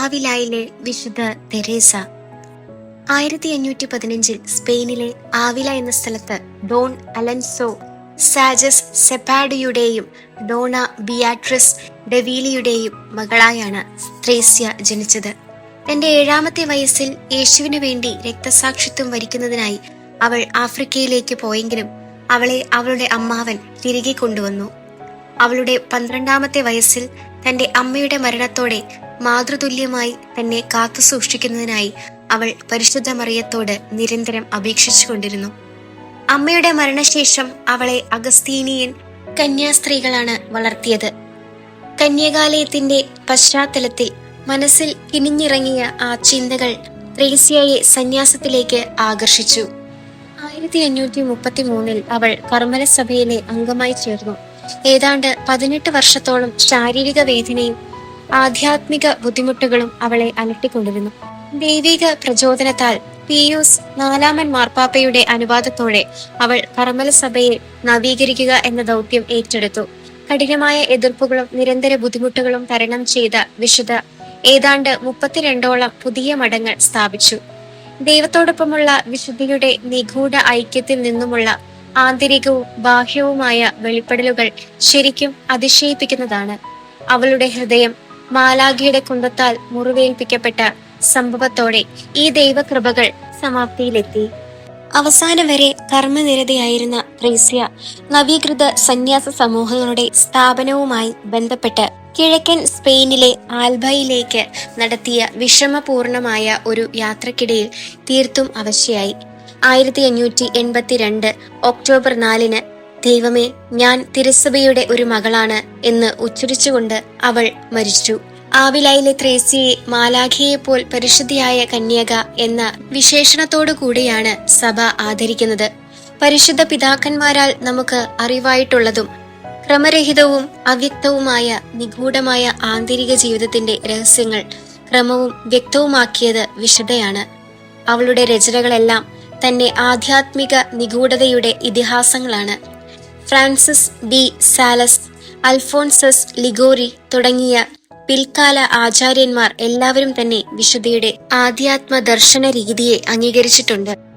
ആവിലായിലെ വിശുദ്ധ തെരേസ. ആയിരത്തി അഞ്ഞൂറ്റി പതിനഞ്ചിൽ സ്പെയിനിലെ ആവില എന്ന സ്ഥലത്ത് ഡോൺ അലൻസോ സാജസ് സെപ്പാഡിയുടെയും ഡോണ ബിയാട്രിസ് ഡെവീലിയുടെയും മകളായാണ് ത്രേസ്യ ജനിച്ചത്. തന്റെ ഏഴാമത്തെ വയസ്സിൽ യേശുവിനു വേണ്ടി രക്തസാക്ഷിത്വം വരിക്കുന്നതിനായി അവൾ ആഫ്രിക്കയിലേക്ക് പോയെങ്കിലും അവളെ അവളുടെ അമ്മാവൻ തിരികെ കൊണ്ടുവന്നു. അവളുടെ പന്ത്രണ്ടാമത്തെ വയസ്സിൽ തന്റെ അമ്മയുടെ മരണത്തോടെ മാതൃതുല്യമായി തന്നെ കാത്തു സൂക്ഷിക്കുന്നതിനായി അവൾ പരിശുദ്ധ മറിയത്തോട് നിരന്തരം അപേക്ഷിച്ചുകൊണ്ടിരുന്നു. അമ്മയുടെ മരണശേഷം അവളെ അഗസ്തീനിയൻ കന്യാസ്ത്രീകളാണ് വളർത്തിയത്. കന്യകാലയത്തിന്റെ പശ്ചാത്തലത്തിൽ മനസ്സിൽ കിനിഞ്ഞിറങ്ങിയ ആ ചിന്തകൾ ത്രേസ്യയെ സന്യാസത്തിലേക്ക് ആകർഷിച്ചു. ആയിരത്തി അഞ്ഞൂറ്റി മുപ്പത്തി മൂന്നിൽ അവൾ കർമ്മല സഭയിലെ അംഗമായി ചേർന്നു. ഏതാണ്ട് പതിനെട്ട് വർഷത്തോളം ശാരീരിക വേദനയും ആധ്യാത്മിക ബുദ്ധിമുട്ടുകളും അവളെ അലട്ടിക്കൊണ്ടിരുന്നു ദൈവിക പ്രചോദനത്താൽ പിയൂസ് നാലാമൻ മാർപ്പാപ്പയുടെ അനുവാദത്തോടെ അവൾ കർമ്മൽ സഭയെ നവീകരിക്കുക എന്ന ദൗത്യം ഏറ്റെടുത്തു. കഠിനമായ എതിർപ്പുകളും നിരന്തര ബുദ്ധിമുട്ടുകളും തരണം ചെയ്ത വിശുദ്ധ ഏതാണ്ട് മുപ്പത്തിരണ്ടോളം പുതിയ മഠങ്ങൾ സ്ഥാപിച്ചു. ദൈവത്തോടൊപ്പമുള്ള വിശുദ്ധിയുടെ നിഗൂഢ ഐക്യത്തിൽ നിന്നുമുള്ള ആന്തരികവും ബാഹ്യവുമായ വെളിപ്പെടലുകൾ ശരിക്കും അതിശയിപ്പിക്കുന്നതാണ്. അവളുടെ ഹൃദയം മാലാഖിയുടെ കുന്തത്താൽ മുറിവേൽപ്പിക്കപ്പെട്ട സംഭവത്തോടെ ഈ ദൈവകൃപകൾ സമാപ്തിയിലെത്തി. അവസാനം വരെ കർമ്മനിരതയായിരുന്ന ത്രേസ്യ നവീകൃത സന്യാസ സമൂഹങ്ങളുടെ സ്ഥാപനവുമായി ബന്ധപ്പെട്ട് കിഴക്കൻ സ്പെയിനിലെ ആൽബയിലേക്ക് നടത്തിയ വിഷമപൂർണമായ ഒരു യാത്രക്കിടയിൽ തീർത്തും അവശയായി. ആയിരത്തി അഞ്ഞൂറ്റി എൺപത്തിരണ്ട് ഒക്ടോബർ നാലിന് ദൈവമേ ഞാൻ തിരസഭയുടെ ഒരു മകളാണ് എന്ന് ഉച്ചരിച്ചുകൊണ്ട് അവൾ മരിച്ചു. ആവിലായിലെ ത്രേസ്യയെ മാലാഖയെ പോൽ പരിശുദ്ധിയായ കന്യക എന്ന വിശേഷണത്തോടു കൂടിയാണ് സഭ ആദരിക്കുന്നത്. പരിശുദ്ധ പിതാക്കന്മാരാൽ നമുക്ക് അറിവായിട്ടുള്ളതും ക്രമരഹിതവും അവ്യക്തവുമായ നിഗൂഢമായ ആന്തരിക ജീവിതത്തിന്റെ രഹസ്യങ്ങൾ ക്രമവും വ്യക്തവുമാക്കിയത് വിശുദ്ധയാണ്. അവളുടെ രചനകളെല്ലാം തന്നെ ആധ്യാത്മിക നിഗൂഢതയുടെ ഇതിഹാസങ്ങളാണ്. Francis de Sales Alphonsus Liguori തുടങ്ങിയ പിൽക്കാല ആചാര്യന്മാർ എല്ലാവരും തന്നെ വിശുദ്ധിയുടെ ആധ്യാത്മ ദർശന രീതിയെ അംഗീകരിച്ചിട്ടുണ്ട്.